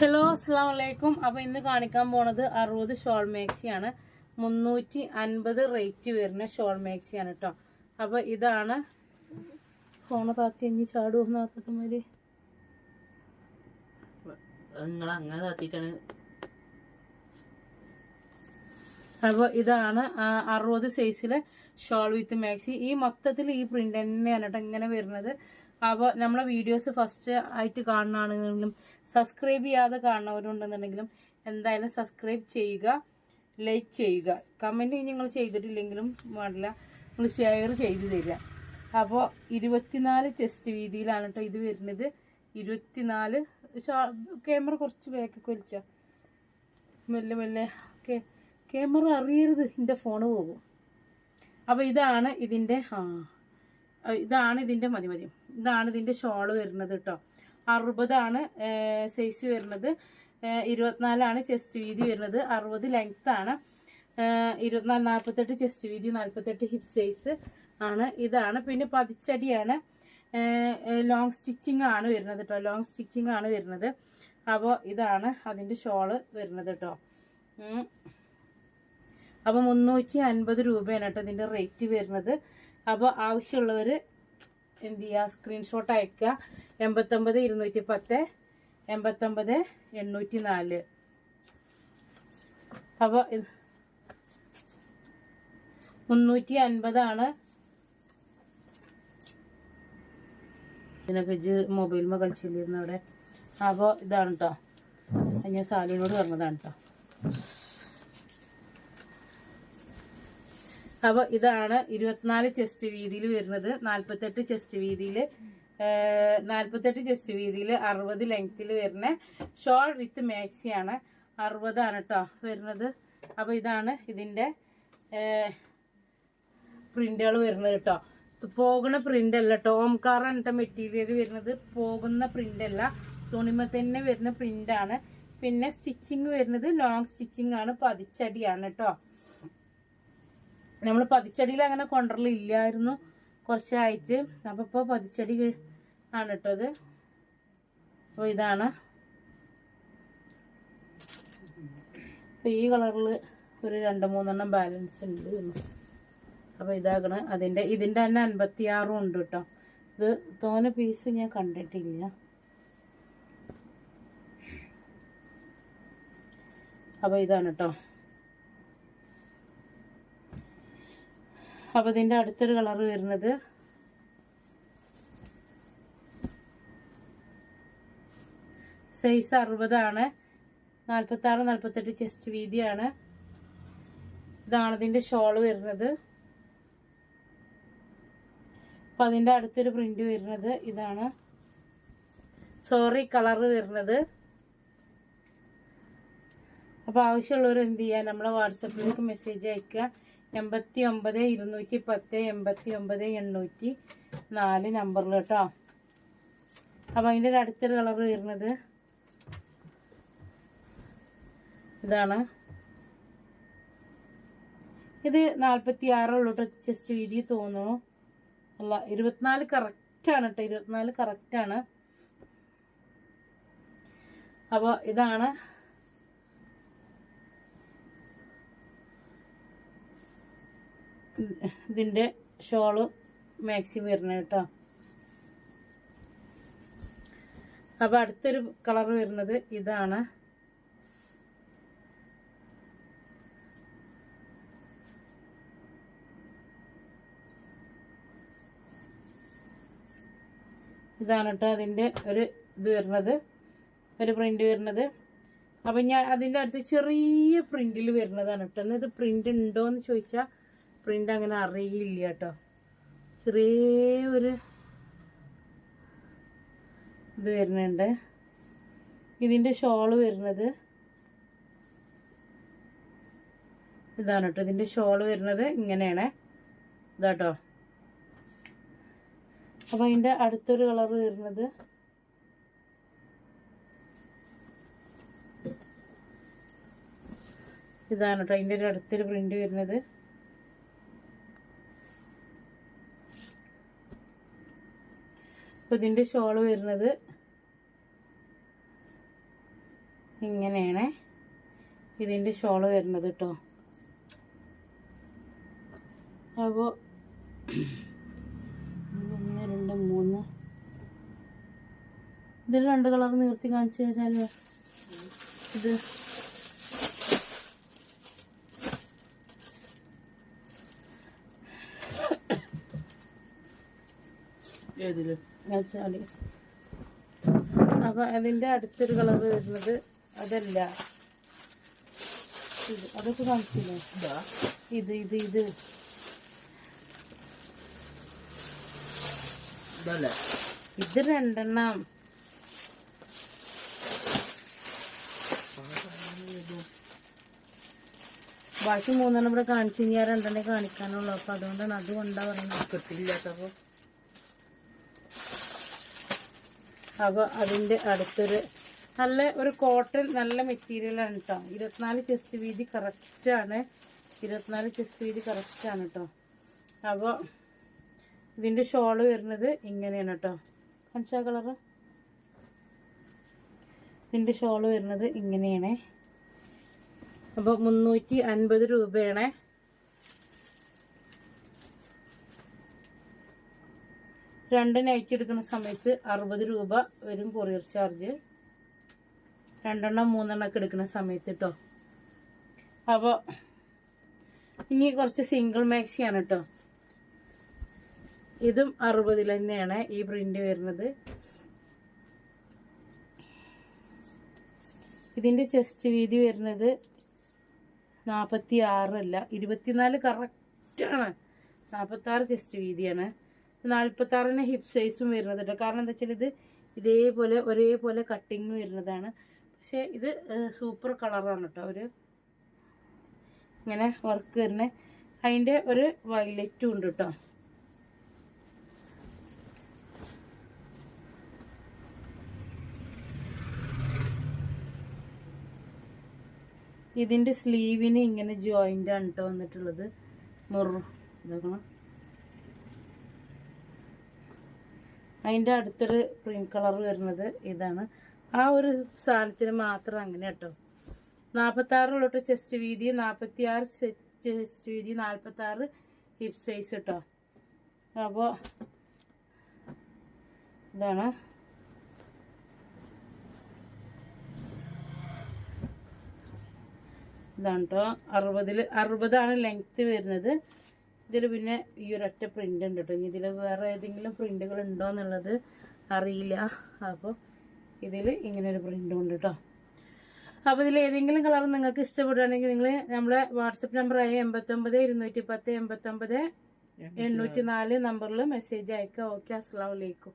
Hello അസ്സാം വലൈക്കും അപ്പൊ ഇന്ന് കാണിക്കാൻ പോണത് അറുപത് ഷോൾ മാക്സിയാണ്. മുന്നൂറ്റി അൻപത് റേറ്റ് വരുന്ന ഷോൾ മാക്സിയാണ് കേട്ടോ അപ്പൊ ഇതാണ് ഫോണ് താത്തി ഇനി ചാടുമെന്ന് താത്തമാര് നിങ്ങൾ അങ്ങനെ താത്തിട്ടാണ്. അപ്പോൾ ഇതാണ് അറുപത് സൈസിലെ ഷോൾ വിത്ത് മാക്സി ഈ മൊത്തത്തിൽ ഈ പ്രിന്റ് തന്നെയാണ് കേട്ടോ ഇങ്ങനെ വരുന്നത്. അപ്പോൾ നമ്മളെ വീഡിയോസ് ഫസ്റ്റ് ആയിട്ട് കാണുന്നതാണെങ്കിലും സബ്സ്ക്രൈബ് ചെയ്യാതെ കാണുന്നവരുണ്ടെന്നുണ്ടെങ്കിലും എന്തായാലും സബ്സ്ക്രൈബ് ചെയ്യുക ലൈക്ക് ചെയ്യുക. കമന്റ് നിങ്ങൾ ചെയ്തിട്ടില്ലെങ്കിലും പാടില്ല. നിങ്ങൾ ഷെയർ ചെയ്ത് തരിക. അപ്പോൾ ഇരുപത്തിനാല് ചെസ്റ്റ് വീതിയിലാണ് കേട്ടോ ഇത് വരുന്നത്. ഇരുപത്തിനാല് ക്യാമറ കുറച്ച് ബാക്കൊക്കെ വലിച്ച. മെല്ലെ മെല്ലെ. ക്യാമറ അറിയരുത്. എന്റെ ഫോണ് പോകും. അപ്പോൾ ഇതാണ് ഇതിന്റെ ആ, ഇതാണ് ഇതിന്റെ മതി മതി. ഇതാണ് ഇതിന്റെ ഷോൾ വരുന്നത് കേട്ടോ അറുപതാണ് സൈസ് വരുന്നത്. ഇരുപത്തിനാലാണ് ചെസ്റ്റ് വീതി വരുന്നത്. അറുപത് ലെങ്ത് ആണ്. ഏഹ് ഇരുപത്തിനാല് നാൽപ്പത്തെട്ട് ചെസ്റ്റ് വീതി നാൽപ്പത്തെട്ട് ഹിപ്പ് സൈസ് ആണ്. ഇതാണ്. പിന്നെ പതിച്ചടിയാണ്. ലോങ് സ്റ്റിച്ചിങ് ആണ് വരുന്നത് കേട്ടോ ലോങ് സ്റ്റിച്ചിങ് ആണ് വരുന്നത്. അപ്പോൾ ഇതാണ് അതിന്റെ ഷോൾ വരുന്നത് കേട്ടോ അപ്പോൾ മുന്നൂറ്റി അൻപത് രൂപയാണ് കേട്ടോ ഇതിന്റെ റേറ്റ് വരുന്നത്. അപ്പോൾ ആവശ്യമുള്ളവർ എന്ത് ചെയ്യുക സ്ക്രീൻഷോട്ട് അയക്കുക എൺപത്തൊമ്പത് ഇരുന്നൂറ്റി പത്ത് എൺപത്തൊമ്പത് എണ്ണൂറ്റി നാല് അപ്പോൾ മുന്നൂറ്റി അൻപതാണ് ഇതിനൊക്കെ ഇജ് മകൾ ചെല്ലിരുന്നവിടെ അപ്പോൾ ഇതാണ് കേട്ടോ ഞാൻ സാലിനോട് പറഞ്ഞതാണ് കേട്ടോ അപ്പോൾ ഇതാണ് ഇരുപത്തിനാല് ചെസ്റ്റ് വീതിയിൽ വരുന്നത്. നാൽപ്പത്തെട്ട് ചെസ്റ്റ് വീതിയിൽ നാൽപ്പത്തെട്ട് ചെസ്റ്റ് വീതിയിൽ അറുപത് ലെങ്ത്തിൽ വരുന്ന ഷോൾ വിത്ത് മാക്സി മാക്സിയാണ് അറുപതാണ് കേട്ടോ വരുന്നത്. അപ്പോൾ ഇതാണ് ഇതിന്റെ പ്രിന്റുകൾ വരുന്നത് കേട്ടോ പോകുന്ന പ്രിന്റ് അല്ല കേട്ടോ ഓംകാർ എന്നിട്ട് മെറ്റീരിയൽ വരുന്നത്. പോകുന്ന പ്രിന്റ് അല്ല. തുണിമ തന്നെ വരുന്ന പ്രിന്റ് ആണ്. പിന്നെ സ്റ്റിച്ചിങ് വരുന്നത് ലോങ് സ്റ്റിച്ചിങ് ആണ്. പതിച്ചടിയാണ് കേട്ടോ നമ്മൾ പതിച്ചടിയിൽ അങ്ങനെ കൊണ്ടുവരലില്ലായിരുന്നു കുറച്ചായിട്ട്. അപ്പോൾ ഇപ്പോൾ പതിച്ചടി ആണ് കേട്ടോ ഇത് അപ്പോൾ ഇതാണ്. അപ്പോൾ ഈ കളറിൽ ഒരു രണ്ട് മൂന്നെണ്ണം ബാലൻസ് ഉണ്ട് അപ്പോൾ ഇതാകണം. അതിന്റെ ഇതിന്റെ തന്നെ അൻപത്തി ആറും ഉണ്ട് കേട്ടോ ഇത് തോനെ പീസ് ഞാൻ കണ്ടിട്ടില്ല. അപ്പോൾ ഇതാണ് കേട്ടോ അപ്പോൾ ഇതിന്റെ അടുത്തൊരു കളർ വരുന്നത് സൈസ് അറുപതാണ്. നാൽപ്പത്തി ആറ് നാൽപ്പത്തെട്ട് ചെസ്റ്റ് വീതിയാണ്. ഇതാണ് ഇതിന്റെ ഷോൾ വരുന്നത്. അപ്പം അതിന്റെ അടുത്തൊരു പ്രിന്റ് വരുന്നത് ഇതാണ്. സോറി കളർ വരുന്നത്. അപ്പോൾ ആവശ്യമുള്ളവർ എന്ത് ചെയ്യുക നമ്മളെ വാട്സപ്പിലേക്ക് മെസ്സേജ് അയക്കുക. എൺപത്തി ഒമ്പത് ഇരുന്നൂറ്റി പത്ത് എൺപത്തി ഒമ്പത് എണ്ണൂറ്റി നാല് നമ്പറിൽ കേട്ടോ. അപ്പോൾ അതിന്റെ ഒരു അടുത്തൊരു കളർ വരുന്നത് ഇതാണ്. ഇത് നാൽപ്പത്തി ആറുള്ളൂ കേട്ടോ ചെസ്റ്റ് വീതി തോന്നുന്നു. അല്ല ഇരുപത്തിനാല് കറക്റ്റാണ് കേട്ടോ ഇരുപത്തിനാല് കറക്റ്റാണ് അപ്പോൾ ഇതാണ് ഇതിന്റെ ഷോൾ മാക്സി വരുന്നത് കേട്ടോ. അപ്പോൾ അടുത്തൊരു കളർ വരുന്നത് ഇതാണ്. ഇതാണ് കേട്ടോ അതിന്റെ ഒരു ഇത് വരുന്നത് ഒരു പ്രിന്റ് വരുന്നത്. അപ്പം ഞാൻ അതിന്റെ അടുത്ത് ചെറിയ പ്രിന്റിൽ വരുന്നതാണ് കേട്ടോ. എന്നാൽ ഇത് പ്രിന്റ് ഉണ്ടോ എന്ന് ചോദിച്ചാൽ പ്രിന്റ് അങ്ങനെ അറിയില്ല കേട്ടോ ചെറിയ ഒരു ഇത് വരുന്നുണ്ട്. ഇതിന്റെ ഷോൾ വരുന്നത് ഇതാണ് കേട്ടോ ഇതിന്റെ ഷോൾ വരുന്നത് ഇങ്ങനെയാണ്. ഇതാട്ടോ. അപ്പം അതിന്റെ അടുത്തൊരു കളർ വരുന്നത് ഇതാണ് കേട്ടോ അതിന്റെ ഒരു അടുത്തൊരു പ്രിന്റ് വരുന്നത്. അപ്പോൾ ഇതിന്റെ ഷോൾ വരുന്നത് ഇങ്ങനെയാണ്. ഇതിന്റെ ഷോൾ വരുന്നത് കേട്ടോ അപ്പോൾ ഒന്ന് രണ്ട് മൂന്ന്. ഇതിൽ രണ്ട് കളർ നിർത്തി കാണിച്ചു കഴിഞ്ഞാൽ ഇത് വെച്ചാൽ അപ്പം അതിന്റെ അടുത്തൊരു കളർ വരുന്നത് അതല്ല. ഇത് അതൊക്കെ കാണിച്ചില്ലേ? ഇതാ. ഇത് ഇത് ഇത്. രണ്ടെണ്ണം. ബാക്കി മൂന്നെണ്ണം ഇവിടെ കാണിച്ചു കഴിഞ്ഞാൽ രണ്ടെണ്ണേ കാണിക്കാനുള്ളൂ. അപ്പം അതുകൊണ്ടാണ് അത് കൊണ്ടാ പറയുന്നത്. കിട്ടില്ലാത്തപ്പോ അപ്പോൾ അതിന്റെ അടുത്തൊരു നല്ല ഒരു കോട്ടൺ നല്ല മെറ്റീരിയലാണ് കേട്ടോ ഇരുപത്തിനാല് ചെസ്റ്റ് വീതി കറക്റ്റാണ് ഇരുപത്തിനാല് ചെസ്റ്റ് വീതി കറക്റ്റാണ് കേട്ടോ അപ്പോൾ ഇതിന്റെ ഷോൾ വരുന്നത് ഇങ്ങനെയാണ് കേട്ടോ മനസ്സിലാ കളറ് ഇതിന്റെ ഷോൾ വരുന്നത് ഇങ്ങനെയാണ്. അപ്പോൾ മുന്നൂറ്റി അൻപത് രൂപയാണ് രണ്ട് നൈറ്റ് എടുക്കുന്ന സമയത്ത് അറുപത് രൂപ വരും കൊറിയർ ചാർജ് രണ്ടെണ്ണം മൂന്നെണ്ണം ഒക്കെ എടുക്കുന്ന സമയത്ത് കേട്ടോ അപ്പോൾ ഇനി കുറച്ച് സിംഗിൾ മാക്സിയാണ് കേട്ടോ ഇതും അറുപതിൽ തന്നെയാണ് ഈ പ്രിന്റ് വരുന്നത്. ഇതിന്റെ ചെസ്റ്റ് വീതി വരുന്നത് നാൽപ്പത്തി ആറല്ല ഇരുപത്തിനാല് കറക്റ്റാണ് നാൽപ്പത്താറ് ചെസ്റ്റ് വീതിയാണ്. നാൽപ്പത്തി ആറിന് ഹിപ്പ് സൈസും വരുന്നത് കേട്ടോ. കാരണം എന്താ വെച്ചാൽ ഇത് ഇതേപോലെ ഒരേപോലെ കട്ടിങ് വരുന്നതാണ്. പക്ഷേ ഇത് സൂപ്പർ കളറാണ് കേട്ടോ. ഒരു ഇങ്ങനെ വർക്ക് തന്നെ അതിന്റെ ഒരു വയലറ്റും ഉണ്ട് കേട്ടോ. ഇതിന്റെ സ്ലീവിന് ഇങ്ങനെ ജോയിന്റ് ആണ് കേട്ടോ വന്നിട്ടുള്ളത്. മുറു ഇതാക്കണം. അതിന്റെ അടുത്തൊരു ക്രീം കളർ വരുന്നത് ഇതാണ്. ആ ഒരു സാധനത്തിന് മാത്രം അങ്ങനെ കേട്ടോ. നാൽപ്പത്തി ആറിലോട്ട് ചെസ്റ്റ് വീതി നാൽപ്പത്തി ആറ് ചെസ്റ്റ് വീതി നാൽപ്പത്തി ആറ് ഹിപ്പ് സൈസ് കേട്ടോ അപ്പോൾ ഇതാണ്. ഇതാണ് കേട്ടോ അറുപതിൽ അറുപതാണ് ലെങ്ത്ത് വരുന്നത്. ഇതിൽ പിന്നെ ഈ ഒരൊറ്റ പ്രിന്റ് ഉണ്ട് കേട്ടോ ഇനി ഇതിൽ വേറെ ഏതെങ്കിലും പ്രിന്റുകൾ ഉണ്ടോ എന്നുള്ളത് അറിയില്ല. അപ്പോൾ ഇതിൽ ഇങ്ങനെ ഒരു പ്രിന്റും ഉണ്ട് കേട്ടോ അപ്പോൾ ഇതിൽ ഏതെങ്കിലും കളർ നിങ്ങൾക്ക് ഇഷ്ടപ്പെടുകയാണെങ്കിൽ നിങ്ങൾ നമ്മളെ വാട്സപ്പ് നമ്പറായ എൺപത്തൊമ്പത് ഇരുന്നൂറ്റി പത്ത് എൺപത്തൊമ്പത് എണ്ണൂറ്റി നാല് നമ്പറിൽ മെസ്സേജ് അയക്കുക ഓക്കെ അസ്സാം വലൈക്കും